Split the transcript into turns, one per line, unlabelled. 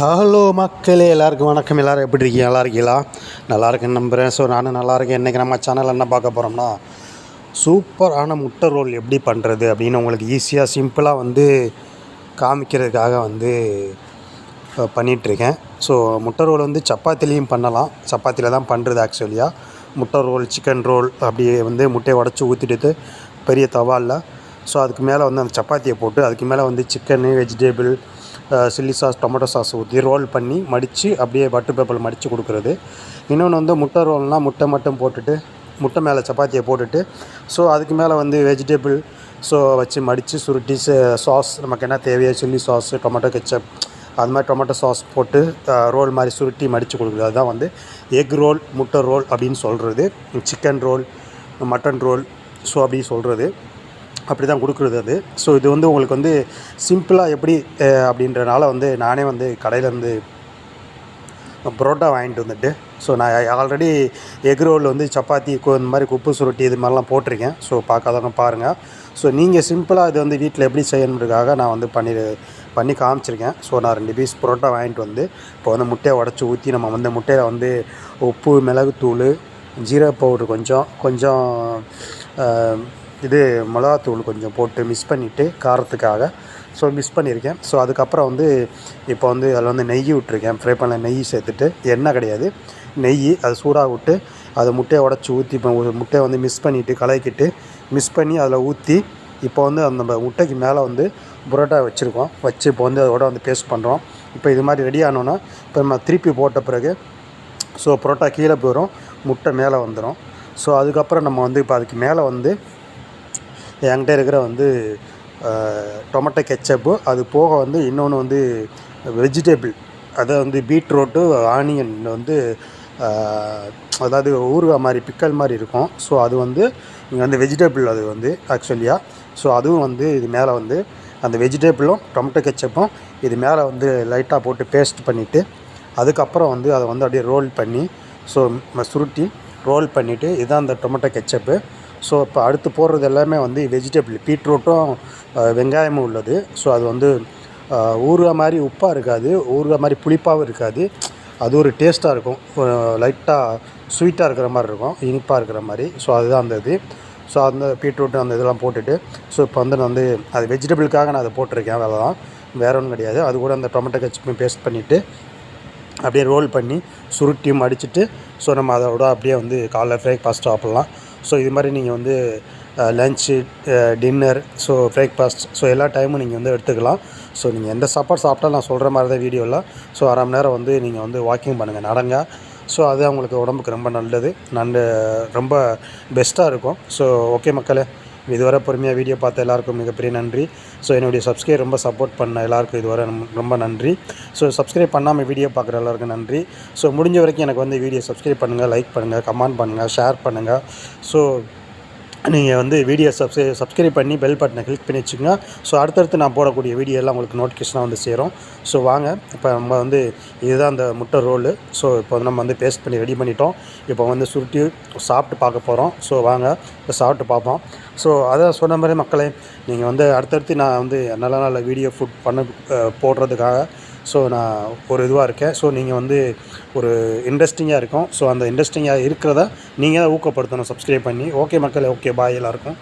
hello மக்களே எல்லாருக்கும் வணக்கம் எல்லோரும் எப்படி இருக்கீங்க நல்லா இருக்கீங்களா நல்லா இருக்குன்னு நம்புகிறேன் ஸோ நானும் நல்லா இருக்கேன் இன்றைக்கி நம்ம சேனல் என்ன பார்க்க போகிறோம்னா சூப்பரான முட்டை ரோல் எப்படி பண்ணுறது அப்படின்னு உங்களுக்கு ஈஸியாக சிம்பிளாக வந்து காமிக்கிறதுக்காக வந்து பண்ணிகிட்ருக்கேன் ஸோ முட்டை ரோல் வந்து சப்பாத்திலையும் பண்ணலாம் சப்பாத்தியில் தான் பண்ணுறது ஆக்சுவலியாக முட்டை ரோல் சிக்கன் ரோல் அப்படியே வந்து முட்டையை உடச்சி ஊற்றிட்டு பெரிய தவாலில் ஸோ அதுக்கு மேலே வந்து அந்த சப்பாத்தியை போட்டு அதுக்கு மேலே வந்து chicken vegetable chilli sauce tomato sauce ஊற்றி ரோல் பண்ணி மடித்து அப்படியே பட்டர் பேப்பரில் மடித்து கொடுக்குறது இன்னொன்று வந்து முட்டை ரோல்னால் முட்டை மட்டும் போட்டுட்டு முட்டை மேலே சப்பாத்தியை போட்டுட்டு ஸோ அதுக்கு மேலே வந்து வெஜிடபிள் ஸோ வச்சு மடித்து சுருட்டி சாஸ் நமக்கு என்ன தேவையோ சில்லி சாஸ் டொமேட்டோ கெச்சப் அது மாதிரி டொமேட்டோ சாஸ் போட்டு ரோல் மாதிரி சுருட்டி மடித்து கொடுக்குறது அதுதான் வந்து எக் ரோல் முட்டை ரோல் அப்படின்னு சொல்கிறது chicken roll mutton roll so அப்படின்னு சொல்கிறது அப்படி தான் கொடுக்குறது அது ஸோ இது வந்து உங்களுக்கு வந்து சிம்பிளாக எப்படி அப்படின்றனால வந்து நானே வந்து கடையிலேருந்து புரோட்டா வாங்கிட்டு வந்துட்டு ஸோ நான் ஆல்ரெடி எக் ரோல் வந்து சப்பாத்தி இந்த மாதிரி குப்பு சுருட்டி இது மாதிரிலாம் போட்டிருக்கேன் ஸோ பார்க்காதவங்க பாருங்கள் ஸோ நீங்கள் சிம்பிளாக இது வந்து வீட்டில் எப்படி செய்யணுன்றதுக்காக நான் வந்து பண்ணி பண்ணி காமிச்சிருக்கேன் ஸோ நான் ரெண்டு பீஸ் புரோட்டா வாங்கிட்டு வந்து இப்போ வந்து முட்டையை உடச்சி ஊற்றி நம்ம வந்து முட்டையில் வந்து உப்பு மிளகுத்தூள் ஜீரா பவுடர் கொஞ்சம் கொஞ்சம் இது மிளகாத்தூள் கொஞ்சம் போட்டு மிக்ஸ் பண்ணிவிட்டு காரத்துக்காக ஸோ மிஸ் பண்ணியிருக்கேன் ஸோ அதுக்கப்புறம் வந்து இப்போ வந்து அதில் வந்து நெய் விட்டுருக்கேன் ஃப்ரை பண்ணல நெய் சேர்த்துட்டு எண்ணெய் கிடையாது நெய் அது சூடாக விட்டு அதை முட்டையை உடச்சி ஊற்றி இப்போ முட்டையை வந்து மிஸ் பண்ணிவிட்டு கலக்கிட்டு மிஸ் பண்ணி அதில் ஊற்றி இப்போ வந்து அந்த முட்டைக்கு மேலே வந்து புரோட்டா வச்சுருக்கோம் வச்சு இப்போ வந்து அதோட வந்து பேஸ்ட் பண்ணுறோம் இப்போ இது மாதிரி ரெடி ஆனோன்னா இப்போ நம்ம திருப்பி போட்ட பிறகு ஸோ புரோட்டா கீழே போயிடும் முட்டை மேலே வந்துடும் ஸோ அதுக்கப்புறம் நம்ம வந்து இப்போ அதுக்கு மேலே வந்து என்கிட்ட இருக்கிற வந்து டொமேட்டோ கெச்சப்பு அது போக வந்து இன்னொன்று வந்து வெஜிடபிள் அதை வந்து பீட்ரூட்டு ஆனியன் வந்து அதாவது ஊறுகாய் மாதிரி பிக்கல் மாதிரி இருக்கும் ஸோ அது வந்து இங்கே வந்து வெஜிடபிள் அது வந்து ஆக்சுவலியாக ஸோ அதுவும் வந்து இது மேலே வந்து அந்த வெஜிடபிளும் டொமேட்டோ கெச்சப்பும் இது மேலே வந்து லைட்டாக போட்டு பேஸ்ட் பண்ணிவிட்டு அதுக்கப்புறம் வந்து அதை வந்து அப்படியே ரோல் பண்ணி ஸோ சுருட்டி ரோல் பண்ணிவிட்டு இதுதான் அந்த டொமேட்டோ கெச்சப்பு ஸோ இப்போ அடுத்து போடுறது எல்லாமே வந்து வெஜிடபிள் பீட்ரூட்டும் வெங்காயமும் உள்ளது ஸோ அது வந்து ஊறுகா மாதிரி உப்பாக இருக்காது ஊறுகா மாதிரி புளிப்பாகவும் இருக்காது அது ஒரு டேஸ்ட்டாக இருக்கும் லைட்டாக ஸ்வீட்டாக இருக்கிற மாதிரி இருக்கும் இனிப்பாக இருக்கிற மாதிரி ஸோ அதுதான் அந்த இது ஸோ அந்த பீட்ரூட்டு அந்த இதெல்லாம் போட்டுட்டு ஸோ இப்போ வந்து நான் வந்து அது வெஜிடபிளுக்காக நான் அதை போட்டிருக்கேன் வேலை தான் வேற ஒன்றும் கிடையாது அது கூட அந்த டொமேட்டோ கச்சப்பையும் பேஸ்ட் பண்ணிவிட்டு அப்படியே ரோல் பண்ணி சுருட்டியும் அடிச்சுட்டு ஸோ நம்ம அதோட அப்படியே வந்து காலைல ஃப்ரேக் ஃபாஸ்ட்டாக சாப்பிட்லாம் ஸோ இது மாதிரி நீங்கள் வந்து lunch dinner so breakfast so எல்லா டைமும் நீங்கள் வந்து எடுத்துக்கலாம் ஸோ நீங்கள் எந்த சாப்பாடு சாப்பிட்டா நான் சொல்கிற மாதிரி தான் வீடியோவில் ஸோ அரை மணி நேரம் வந்து நீங்கள் வந்து வாக்கிங் பண்ணுங்கள் நடங்க ஸோ அது அவங்களுக்கு உடம்புக்கு ரொம்ப நல்லது நண்டு ரொம்ப பெஸ்ட்டாக இருக்கும் ஸோ ஓகே மக்களே இதுவரை பொறுமையாக வீடியோ பார்த்த எல்லாருக்கும் மிகப்பெரிய நன்றி ஸோ என்னுடைய சப்ஸ்கிரைப் ரொம்ப சப்போர்ட் பண்ண எல்லாருக்கும் இதுவரை ரொம்ப நன்றி ஸோ சப்ஸ்கிரைப் பண்ணாமல் வீடியோ பார்க்குற எல்லாருக்கும் நன்றி ஸோ முடிஞ்ச வரைக்கும் எனக்கு வந்து வீடியோ சப்ஸ்கிரைப் பண்ணுங்கள் லைக் பண்ணுங்கள் கமெண்ட் பண்ணுங்கள் ஷேர் பண்ணுங்கள் ஸோ நீங்கள் வந்து வீடியோ சப்ஸ்க்ரை சப்ஸ்கிரைப் பண்ணி பெல் பட்டனை கிளிக் பண்ணி வச்சுக்கோங்க ஸோ அடுத்தடுத்து நான் போடக்கூடிய வீடியோலாம் உங்களுக்கு நோட்டிஃபிகேஷனாக வந்து சேரும் ஸோ வாங்க இப்போ நம்ம வந்து இதுதான் அந்த முட்டை ரோலு ஸோ இப்போ நம்ம வந்து பேஸ்ட் பண்ணி ரெடி பண்ணிட்டோம் இப்போ வந்து சுருட்டி சாப்பிட்டு பார்க்க போகிறோம் ஸோ வாங்க இப்போ சாப்பிட்டு பார்ப்போம் ஸோ அதான் சொன்ன மாதிரி மக்களே நீங்கள் வந்து அடுத்தடுத்து நான் வந்து நல்ல நல்ல வீடியோ ஃபுட் பண்ண போடுறதுக்காக ஸோ நான் ஒரு இதுவாக இருக்கேன் ஸோ நீங்கள் வந்து ஒரு இன்ட்ரெஸ்டிங்காக இருக்கும் ஸோ அந்த இன்ட்ரெஸ்டிங்காக இருக்கிறத நீங்கள் தான் ஊக்கப்படுத்தணும் சப்ஸ்கிரைப் பண்ணி ஓகே மக்கள் ஓகே பாய் எல்லாருக்கும்